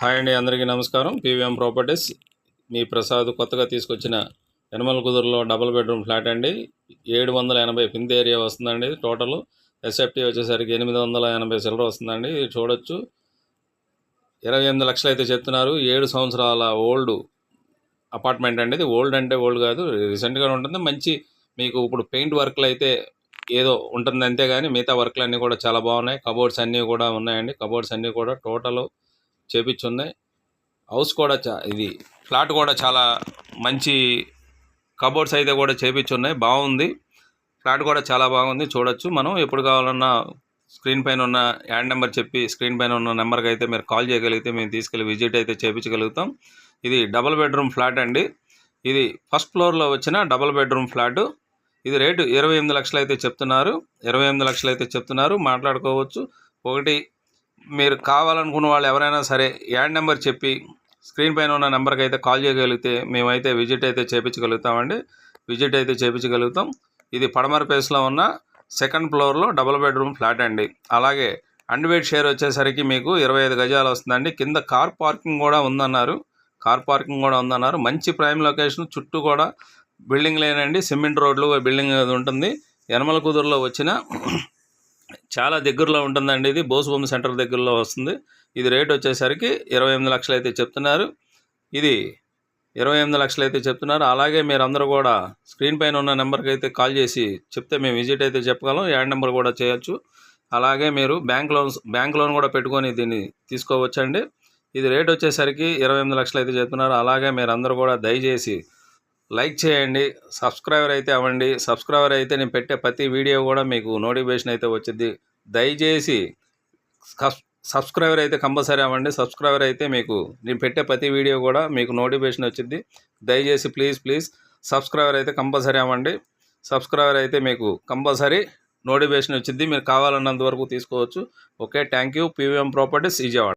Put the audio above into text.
Hi అండి అందరికీ నమస్కారం. పీవీఎం ప్రాపర్టీస్ మీ ప్రసాద్ కొత్తగా తీసుకొచ్చిన యనమల కుదురులో డబుల్ బెడ్రూమ్ ఫ్లాట్ అండి. ఏడు వందల ఎనభై పింత్ ఏరియా వస్తుందండి టోటల్. ఎస్ఎఫ్టీ వచ్చేసరికి ఎనిమిది వందల ఎనభై సిల్లర్ వస్తుందండి. ఇది చూడొచ్చు. ఇరవై ఎనిమిది లక్షలు అయితే చెప్తున్నారు. ఏడు సంవత్సరాల ఓల్డ్ అపార్ట్మెంట్ అండి ఇది. ఓల్డ్ అంటే ఓల్డ్ కాదు రీసెంట్గా ఉంటుంది. మంచి మీకు ఇప్పుడు పెయింట్ వర్క్లు అయితే ఏదో ఉంటుంది అంతే కానీ మిగతా వర్క్లు అన్నీ కూడా చాలా బాగున్నాయి. కబోర్డ్స్ అన్నీ కూడా ఉన్నాయండి. కబోర్డ్స్ అన్నీ కూడా టోటల్ చేపించున్నాయి హౌస్ కూడా చా ఇది ఫ్లాట్ కూడా చాలా మంచి కబోర్డ్స్ అయితే కూడా చేపించున్నాయి. బాగుంది. ఫ్లాట్ కూడా చాలా బాగుంది. చూడొచ్చు. మనం ఎప్పుడు కావాలన్నా స్క్రీన్ పైన ఉన్న యాడ్ నెంబర్ చెప్పి స్క్రీన్ పైన ఉన్న నెంబర్కి అయితే మీరు కాల్ చేయగలిగితే మేము తీసుకెళ్ళి విజిట్ అయితే చేయించగలుగుతాం ఇది డబల్ బెడ్రూమ్ ఫ్లాట్ అండి. ఇది ఫస్ట్ ఫ్లోర్లో వచ్చిన డబల్ బెడ్రూమ్ ఫ్లాట్. ఇది రేటు ఇరవై ఎనిమిది లక్షలు అయితే చెప్తున్నారు. ఇరవై ఎనిమిది లక్షలు అయితే చెప్తున్నారు. మాట్లాడుకోవచ్చు. ఒకటి మీరు కావాలనుకున్న వాళ్ళు ఎవరైనా సరే యాడ్ నెంబర్ చెప్పి స్క్రీన్ పైన ఉన్న నెంబర్కి అయితే కాల్ చేయగలిగితే మేమైతే విజిట్ అయితే చేయించగలుగుతామండి విజిట్ అయితే చేయించగలుగుతాం ఇది పడమర ప్లేస్లో ఉన్న సెకండ్ ఫ్లోర్లో డబుల్ బెడ్రూమ్ ఫ్లాట్ అండి. అలాగే అండ్వేట్ షేర్ వచ్చేసరికి మీకు ఇరవై ఐదు గజాలు వస్తుందండి. కింద కార్ పార్కింగ్ కూడా ఉందన్నారు. కార్ పార్కింగ్ కూడా ఉందన్నారు. మంచి ప్రైమ్ లొకేషన్ చుట్టూ కూడా బిల్డింగ్ లేనండి. సిమెంట్ రోడ్లు బిల్డింగ్ అది ఉంటుంది. యనమల కుదురులో వచ్చిన చాలా దగ్గరలో ఉంటుందండి ఇది. బోసుబొమ్మ సెంటర్ దగ్గరలో వస్తుంది. ఇది రేట్ వచ్చేసరికి ఇరవై ఎనిమిది లక్షలు అయితే చెప్తున్నారు. ఇది ఇరవై ఎనిమిది లక్షలు అయితే చెప్తున్నారు. అలాగే మీరు అందరూ కూడా స్క్రీన్ పైన ఉన్న నెంబర్కి అయితే కాల్ చేసి చెప్తే మేము విజిట్ అయితే చెప్పగలం. యాడ్ నెంబర్ కూడా చేయొచ్చు. అలాగే మీరు బ్యాంక్ లోన్స్ బ్యాంక్ లోన్ కూడా పెట్టుకొని దీన్ని తీసుకోవచ్చండి. ఇది రేట్ వచ్చేసరికి ఇరవై ఎనిమిది లక్షలు అయితే చెప్తున్నారు. అలాగే మీరు అందరూ కూడా దయచేసి లైక్ చేయండి సబ్స్క్రైబర్ అయితే అవ్వండి. సబ్స్క్రైబర్ అయితే నేను పెట్టే ప్రతి వీడియో కూడా మీకు నోటిఫికేషన్ అయితే వచ్చింది దయచేసి సబ్- సబ్స్క్రైబర్ అయితే కంపల్సరీ అవ్వండి. సబ్స్క్రైబర్ అయితే మీకు నేను పెట్టే ప్రతి వీడియో కూడా మీకు నోటిఫికేషన్ వచ్చింది దయచేసి ప్లీజ్ ప్లీజ్ సబ్స్క్రైబర్ అయితే కంపల్సరీ అవ్వండి. సబ్స్క్రైబర్ అయితే మీకు కంపల్సరీ నోటిఫికేషన్ వచ్చింది మీరు కావాలన్నంత వరకు తీసుకోవచ్చు. Okay thank you. PVM properties Vijayawada